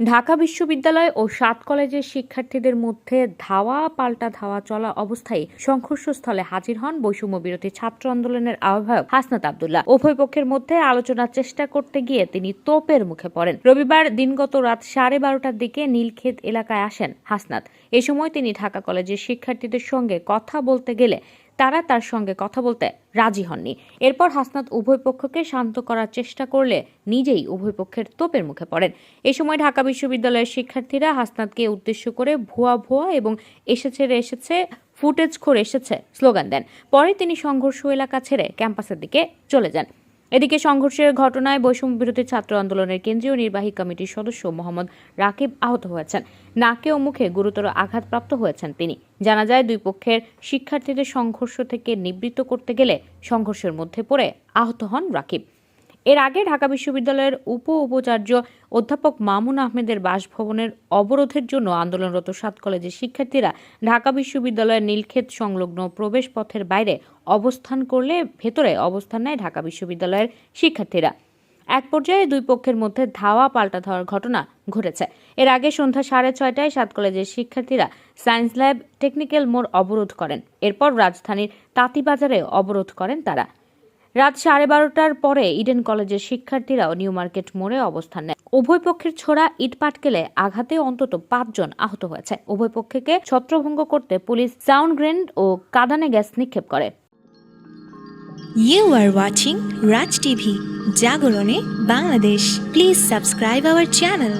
ঢাকা বিশ্ববিদ্যালয় ও সাত কলেজের শিক্ষার্থীদের মধ্যে ধাওয়া পাল্টা ধাওয়া চলা অবস্থায় সংঘর্ষস্থলে হাজির হন বৈষম্য বিরোধী ছাত্র আন্দোলনের আহ্বায়ক হাসনাত আবদুল্লাহ। উভয় পক্ষের মধ্যে আলোচনার চেষ্টা করতে গিয়ে তিনি তোপের মুখে পড়েন। রবিবার দিনগত রাত সাড়ে বারোটার দিকে নীলক্ষেত এলাকায় আসেন হাসনাত। এ সময় তিনি ঢাকা কলেজের শিক্ষার্থীদের সঙ্গে কথা বলতে গেলে তারা তার সঙ্গে কথা বলতে রাজি হননি। এরপর হাসনাত উভয় পক্ষকে শান্ত করার চেষ্টা করলে নিজেই উভয় পক্ষের তোপের মুখে পড়েন। এ সময় ঢাকা বিশ্ববিদ্যালয়ের শিক্ষার্থীরা হাসনাতকে উদ্দেশ্য করে ভুয়া ভুয়া এবং এসেছে রে এসেছে, ফুটেজ করে এসেছে স্লোগান দেন। পরে তিনি সংঘর্ষ এলাকা ছেড়ে ক্যাম্পাসের দিকে চলে যান। এদিকে সংঘর্ষের ঘটনায় বৈষম্য বিরোধী ছাত্র আন্দোলনের কেন্দ্রীয় নির্বাহী কমিটির সদস্য মোহাম্মদ রাকিব আহত হয়েছেন। নাকে ও মুখে গুরুতর আঘাতপ্রাপ্ত হয়েছেন তিনি। জানা যায়, দুই পক্ষের শিক্ষার্থীদের সংঘর্ষ থেকে নিবৃত্ত করতে গেলে সংঘর্ষের মধ্যে পড়ে আহত হন রাকিব। এর আগে ঢাকা বিশ্ববিদ্যালয়ের উপ উপাচার্য অধ্যাপক মামুন আহমেদের বাসভবনের অবরোধের জন্য আন্দোলনরত সাত কলেজের শিক্ষার্থীরা ঢাকা বিশ্ববিদ্যালয়ের নীলক্ষেত সংলগ্ন প্রবেশ পথের বাইরে অবস্থান করলে ভেতরে অবস্থান নেয় ঢাকা বিশ্ববিদ্যালয়ের শিক্ষার্থীরা। এক পর্যায়ে দুই পক্ষের মধ্যে ধাওয়া পাল্টা ধাওয়ার ঘটনা ঘটেছে। এর আগে সন্ধ্যা সাড়ে ছয়টায় সাত কলেজের শিক্ষার্থীরা সায়েন্স ল্যাব টেকনিক্যাল মোড় অবরোধ করেন। এরপর রাজধানীর তাঁতিবাজারে অবরোধ করেন তারা। রাত সাড়ে বারোটার পরে ইডেন কলেজের শিক্ষার্থীরাও নিউ মার্কেট মোড়ে অবস্থান নেয় উভয় পক্ষের ছোড়া ইট পাটকেলে আঘাতে অন্তত পাঁচজন আহত হয়েছে উভয় পক্ষকে ছত্রভঙ্গ করতে পুলিশ সাউন্ড গ্রেনেড ও কাদানে গ্যাস নিক্ষেপ করে You are watching Raj TV, Jagorone, Bangladesh. Please subscribe our channel.